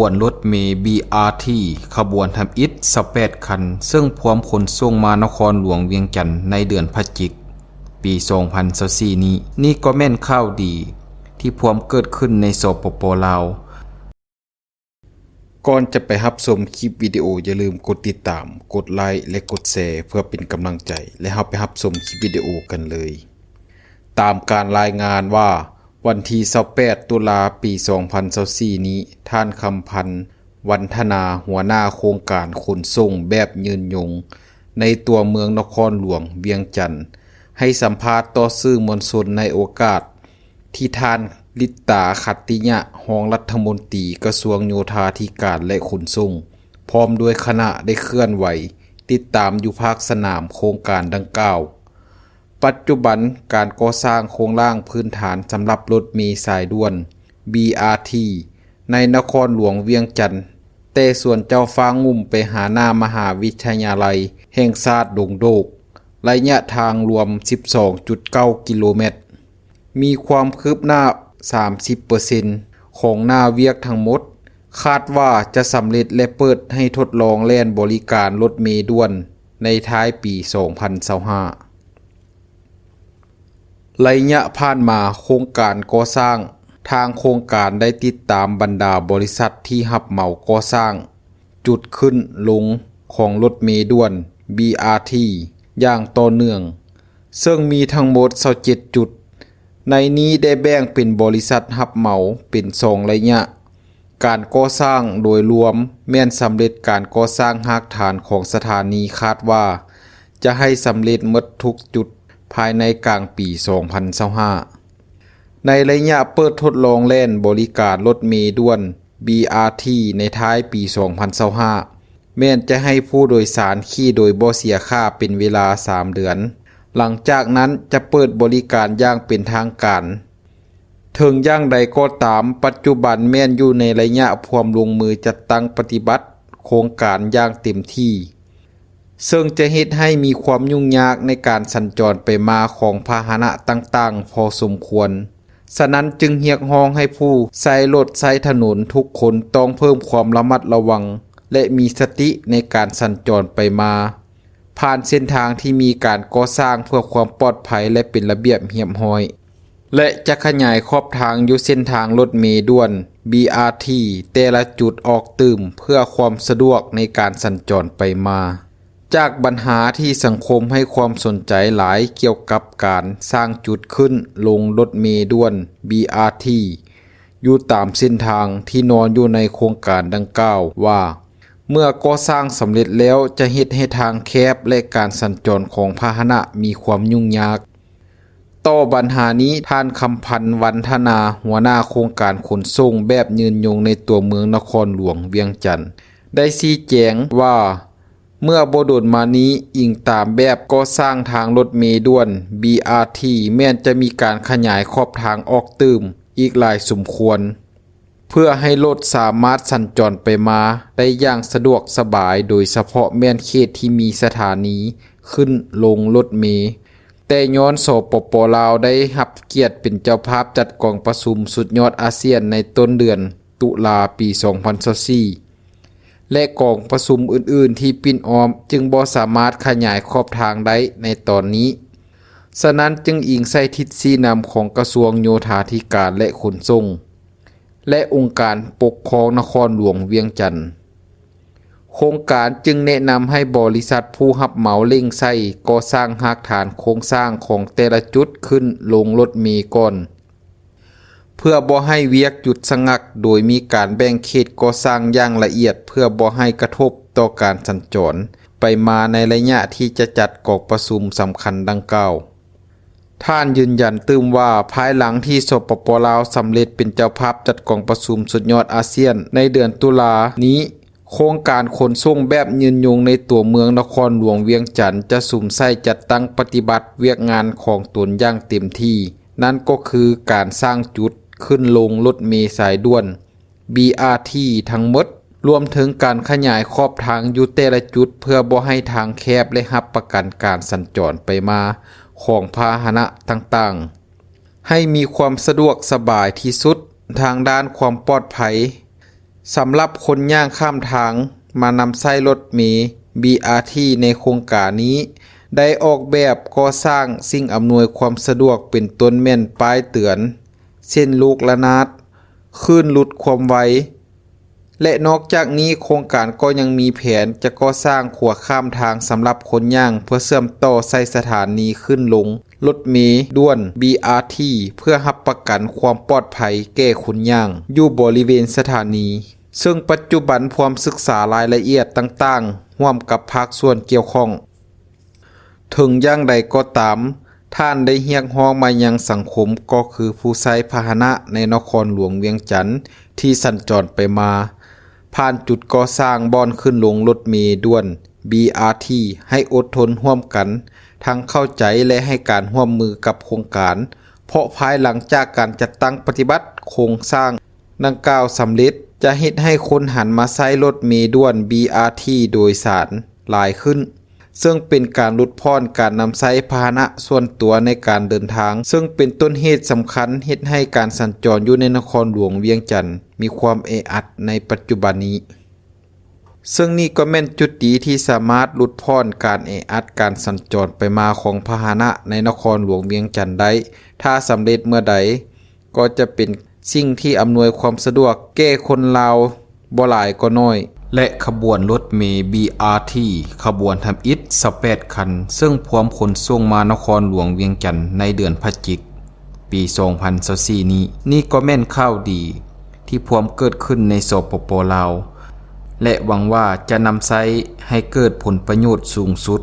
วนรถเมล์ BRT ขบวนทำอิฐ18คัน ซึ่งพร้อมขนส่งมานครหลวงเวียงจันทน์ในเดือนพฤศจิก ปี 2024นี้ นี่ก็แม่นข่าวดี ที่พร้อมเกิดขึ้นในสปปลาว ก่อนจะไปรับชมคลิปวิดีโออย่าลืมกดติดตาม กดไลค์และกดแชร์เพื่อเป็นกำลังใจ และเราไปรับชมคลิปวิดีโอกันเลย ตามการรายงานว่า วันที่28ตุลาปี 2024นี้ ท่านคำพันธ์วันธนาหัวหน้าโครงการขนส่งแบบยืนยง ในตัวเมืองนครหลวงเวียงจันทน์ให้สัมภาษณ์ต่อสื่อมวลชนในโอกาส ที่ท่านลิตตาขัตติยะรองรัฐมนตรีกระทรวงโยธาธิการและขนส่ง พร้อมด้วยคณะได้เคลื่อนไหว ติดตามอยู่ภาคสนามโครงการดังกล่าว ปัจจุบันการก่อสร้างโครงร่างพื้นฐานสำหรับรถเมล์สายด่วน BRT ในนครหลวงเวียงจันทน์แต่ส่วนเจ้าฟ้างุ่มไปหาหน้ามหาวิทยาลัย แห่งชาติดงโดก ระยะทางรวม 12.9 กิโลเมตร มีความคืบหน้า 30%ของหน้าเวียกทั้งหมด คาดว่าจะสำเร็จและเปิดให้ทดลองแล่นบริการรถเมล์ด่วน ในท้ายปี 2025 ระยะผ่านมาโครงการก่อสร้าง ทางโครงการได้ติดตามบรรดาบริษัทที่หับเหมาก่อสร้าง จุดขึ้นลงของรถเมล์ด่วน BRT อย่างต่อเนื่อง ซึ่งมีทั้งหมด27จุด ในนี้ได้แบ่งเป็นบริษัทหับเหมาเป็นสองระยะ การก่อสร้างโดยรวมแม่นสำเร็จการก่อสร้างหากฐานของสถานีคาดว่า จะให้สำเร็จหมดทุกจุด ภายในกลางปี 2025ในระยะเปิดทดลองเล่นบริการรถเมล์ด่วน BRT ในท้ายปี 2025แม่นจะให้ผู้โดยสารขี่โดยบ่เสียค่าเป็นเวลา 3 เดือน หลังจากนั้นจะเปิดบริการอย่างเป็นทางการถึงย่างใดก็ตามปัจจุบันแม่นอยู่ในระยะพวมลงมือจัดตั้งปฏิบัติ โครงการอย่างเต็มที่ ซึ่งจะเฮ็ดให้มีความยุ่งยากในการสัญจรไปมาของพาหนะต่างๆ พอสมควร ฉะนั้นจึงเรียกร้องให้ผู้ใช้รถใช้ถนนทุกคนต้องเพิ่มความระมัดระวัง และมีสติในการสัญจรไปมา ผ่านเส้นทางที่มีการก่อสร้างเพื่อความปลอดภัยและเป็นระเบียบเรียบร้อย และจะขยายขอบทางอยู่เส้นทางรถเมล์ด่วน BRT แต่ละจุดออกตื่มเพื่อความสะดวกในการสัญจรไปมา จากปัญหาที่สังคมให้ความสนใจหลายเกี่ยวกับการสร้างจุดขึ้นลงรถเมล์ด่วน BRT อยู่ตามเส้นทางที่นอนอยู่ในโครงการดังกล่าวว่า เมื่อก่อสร้างสำเร็จแล้วจะเฮ็ดให้ทางแคบและการสัญจรของพาหนะมีความยุ่งยาก ต่อปัญหานี้ท่านคำพันธ์วันธนาหัวหน้าโครงการขนส่งแบบยืนยงในตัวเมืองนครหลวงเวียงจันทน์ได้ชี้แจงว่า เมื่อบโดนมานี้อิงตามแบบก่อสร้างทางรถเมล์ด่วน BRT แม้นจะมีการขยายขอบทางออกตืมอีกหลายสมควร เพื่อให้รถสามารถสัญจรไปมาได้อย่างสะดวกสบายโดยเฉพาะแม่นเขตที่มีสถานีขึ้นลงรถเมล์แต่ย้อนสปปลาวได้รับเกียรติเป็นเจ้าภาพจัดกองประชุมสุดยอดอาเซียนในต้นเดือนตุลาปี 2024 และกองประชุมอื่นๆ ที่ปิ่นออมจึงบ่สามารถขยายขอบทางได้ในตอนนี้ ฉะนั้นจึงอิงใส่ทิศซีนำของกระทรวงโยธาธิการและขนส่ง และองค์การปกครองนครหลวงเวียงจันทน์โครงการจึงแนะนำให้บริษัทผู้รับเหมาเร่งใส่ก่อสร้างหากฐานโครงสร้างของแต่ละจุดขึ้นลงรถมล์ก่อน เพื่อบ่ให้เวียกหยุดสงัก โดยมีการแบ่งเขตก่อสร้างอย่างละเอียด เพื่อบ่ให้กระทบต่อการสัญจร ไปมาในระยะที่จะจัดกองประชุมสำคัญดังกล่าวท่านยืนยันตื้มว่าภายหลังที่สปปลาวสำเร็จเป็นเจ้าภาพจัดกองประชุมสุดยอดอาเซียนในเดือนตุลานี้ โครงการขนส่งแบบยืนยงในตัวเมืองนครหลวงเวียงจันทน์จะสุ่มไส้จัดตั้งปฏิบัติเวียกงานของตนอย่างเต็มที่ นั่นก็คือการสร้างจุด ขึ้นลงรถเมล์สายด่วน BRT ทั้งหมด รวมถึงการขยายขอบทางอยู่แต่ละจุด เพื่อบ่ให้ทางแคบและรับประกันการสัญจรไปมาของพาหนะต่างๆ ให้มีความสะดวกสบายที่สุดทางด้านความปลอดภัยสำหรับคนย่างข้ามทางมานำใช้รถเมล์ BRT ในโครงการนี้ ได้ออกแบบก่อสร้างสิ่งอำนวยความสะดวกเป็นต้นแม่นป้ายเตือน เส้นลูกละนาดคลื่นหลุดความไว และนอกจากนี้โครงการก็ยังมีแผนจะก่อสร้างขัวข้ามทางสำหรับคนย่างเพื่อเชื่อมต่อใส่สถานีขึ้นลง รถเมล์ด้วน BRT เพื่อรับประกันความปลอดภัยแก่คนย่าง อยู่บริเวณสถานี ซึ่งปัจจุบันพร้อมศึกษารายละเอียดต่างๆร่วมกับภาคส่วนเกี่ยวข้อง ถึงอย่างใดก็ตาม ท่านได้เรียกร้องมายังสังคมก็คือผู้ใช้พาหนะในนครหลวงเวียงจันทน์ที่สัญจรไปมา ผ่านจุดก่อสร้างบอนขึ้นลงรถเมล์ด่วน BRT ให้อดทนร่วมกัน ทั้งเข้าใจและให้การร่วมมือกับโครงการ เพราะภายหลังจากการจัดตั้งปฏิบัติโครงสร้างดังกล่าวสำเร็จจะเฮ็ดให้คนหันมาใช้รถเมล์ด่วน BRT โดยสารหลายขึ้น ซึ่งเป็นการลดพรการนำใช้พาหนะส่วนตัวในการเดินทาง ซึ่งเป็นต้นเหตุสำคัญเฮ็ดให้การสัญจรอยู่ในนครหลวงเวียงจันทน์มีความแออัดในปัจจุบันนี้ ซึ่งนี่ก็แม่นจุดดีที่สามารถลดพรการแออัดการสัญจรไปมาของพาหนะในนครหลวงเวียงจันทน์ได้ ถ้าสำเร็จเมื่อใด ก็จะเป็นสิ่งที่อำนวยความสะดวกแก่คนลาวบ่หลายก็น้อย และขบวนรถเมย์ BRT ขบวนทำอิฐ18คัน ซึ่งพร้อมขนส่งมานครหลวงเวียงจันทร์ในเดือนพฤศจิก ปี 2024นี้ นี่ก็แม่นข้าวดี ที่พร้อมเกิดขึ้นในสปปลาว และหวังว่าจะนำใช้ให้เกิดผลประโยชน์สูงสุด